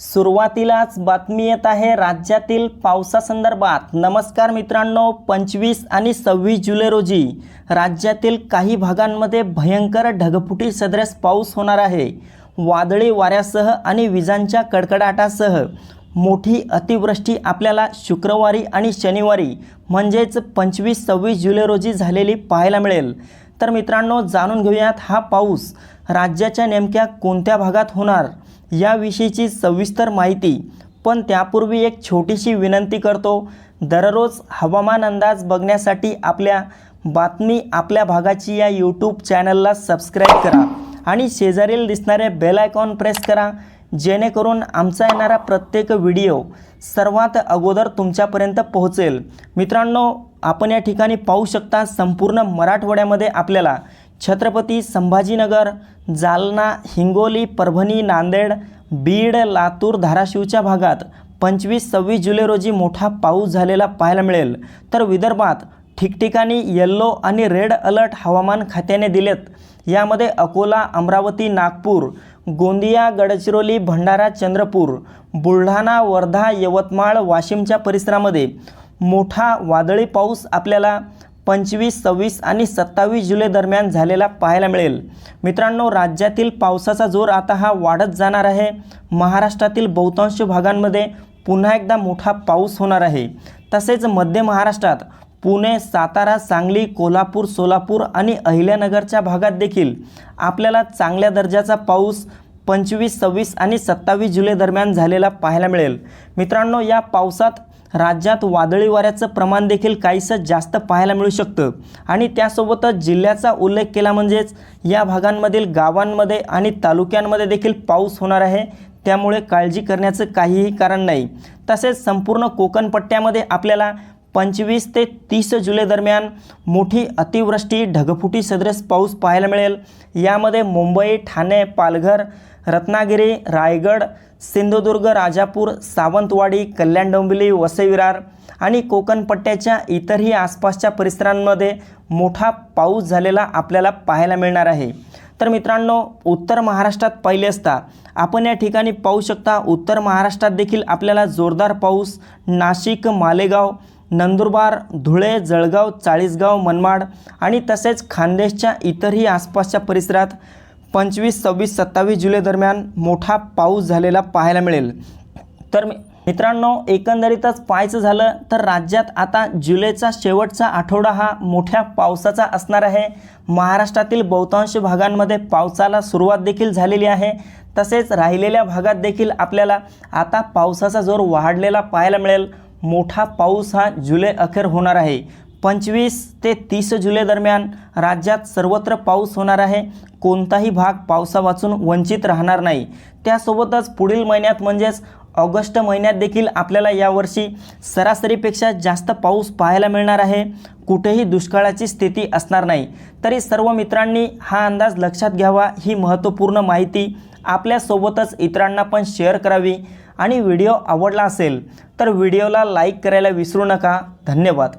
सुरुवातीलाच बातमी येत आहे राज्यातील पावसासंदर्भात. नमस्कार मित्रांनो पंचवीस आणि सव्वीस जुलै रोजी राज्यातील काही भागांमध्ये भयंकर ढगफुटी सदृश पाऊस होणार आहे. वादळी वाऱ्यासह आणि विजांच्या कडकडाटासह मोठी अतिवृष्टी आपल्याला शुक्रवारी आणि शनिवारी म्हणजेच पंचवीस सव्वीस जुलै रोजी झालेली पाहायला मिळेल. तर मित्रांनो जाणून घेऊयात हा पाऊस राज्याच्या नेमक्या कोणत्या भागात होणार? याविषयीची सविस्तर माहिती पण त्यापूर्वी एक छोटीशी विनंती करतो. दररोज हवामान अंदाज बघण्यासाठी आपल्या बातमी आपल्या भागाची या यूट्यूब चॅनलला सबस्क्राईब करा आणि शेजारील दिसणारे बेल आयकॉन प्रेस करा जेणेकरून आमचा येणारा प्रत्येक व्हिडिओ सर्वात अगोदर तुमच्यापर्यंत पोहोचेल. मित्रांनो आपण या ठिकाणी पाहू शकता संपूर्ण मराठवाड्यामध्ये आपल्याला छत्रपती संभाजीनगर जालना हिंगोली परभणी नांदेड बीड लातूर धाराशिवच्या भागात पंचवीस सव्वीस जुलै रोजी मोठा पाऊस झालेला पाहायला मिळेल. तर विदर्भात ठिकठिकाणी येल्लो आणि रेड अलर्ट हवामान खात्याने दिलेत. यामध्ये अकोला अमरावती नागपूर गोंदिया गडचिरोली भंडारा चंद्रपूर बुलढाणा वर्धा यवतमाळ वाशिमच्या परिसरामध्ये मोठा वादळी पाऊस आपल्याला पंचवीस सव्वीस आणि सत्तावीस जुलै दरम्यान झालेला पाहायला मिळेल. मित्रांनो राज्यातील पावसाचा जोर आता हा वाढत जाणार आहे. महाराष्ट्रातील बहुतांश भागांमध्ये पुन्हा एकदा मोठा पाऊस होणार आहे. तसेच मध्य महाराष्ट्रात पुणे सातारा सांगली कोल्हापूर सोलापूर आणि अहिल्यानगरच्या भागात देखील आपल्याला चांगल्या दर्जाचा पाऊस पंचवीस सव्वीस आणि सत्तावीस जुलै दरम्यान झालेला पाहायला मिळेल. मित्रांनो या पावसात राज्यात वादळी वाऱ्याचं प्रमाण देखील काहीसं जास्त पाहायला मिळू शकतं. आणि त्यासोबतच जिल्ह्याचा उल्लेख केला म्हणजेच या भागांमधील गावांमध्ये आणि तालुक्यांमध्ये देखील पाऊस होणार आहे. त्यामुळे काळजी करण्याचं काहीही कारण नाही. तसेच संपूर्ण कोकणपट्ट्यामध्ये आपल्याला पंचवीस ते तीस जुलै दरम्यान मोठी अतिवृष्टी ढगफुटी सदृश पाऊस पाहायला मिळेल. यामध्ये मुंबई ठाणे पालघर रत्नागिरी रायगड सिंधुदुर्ग राजापूर सावंतवाडी कल्याण डोंबिवली वसईविरार आणि कोकणपट्ट्याच्या इतरही आसपासच्या परिसरांमध्ये मोठा पाऊस झालेला आपल्याला पाहायला मिळणार आहे. तर मित्रांनो उत्तर महाराष्ट्रात पाहिले असता आपण या ठिकाणी पाहू शकता उत्तर महाराष्ट्रात देखील आपल्याला जोरदार पाऊस नाशिक मालेगाव नंदुरबार धुळे जळगाव चाळीसगाव मनमाड आणि तसेच खानदेशच्या इतरही आसपासच्या परिसरात पंचवीस सव्वीस सत्तावीस जुलै दरम्यान मोठा पाऊस झालेला पाहायला मिळेल. तर मित्रांनो एकंदरीतच पाहायचं झालं तर राज्यात आता जुलैचा शेवटचा आठवडा हा मोठ्या पावसाचा असणार आहे. महाराष्ट्रातील बहुतांश भागांमध्ये पावसाला सुरुवात देखील झालेली आहे. तसेच राहिलेल्या भागात देखील आपल्याला आता पावसाचा जोर वाढलेला पाहायला मिळेल. मोठा पाऊस हा जुलै अखेर होणार आहे. पंचवीस ते तीस जुलै दरम्यान राज्यात सर्वत्र पाऊस होणार आहे. कोणताही भाग पावसापासून वंचित राहणार नाही. त्यासोबतच पुढील महिन्यात म्हणजेच ऑगस्ट महिन्यात देखील आपल्याला यावर्षी सरासरीपेक्षा जास्त पाऊस पाहायला मिळणार आहे. कुठेही दुष्काळाची स्थिती असणार नाही. तरी सर्व मित्रांनी हा अंदाज लक्षात घ्यावा ही महत्त्वपूर्ण माहिती आपल्यासोबतच इतरांना पण शेअर करावी. आणि व्हिडिओ आवडला असेल तर व्हिडिओला लाईक करायला विसरू नका. धन्यवाद.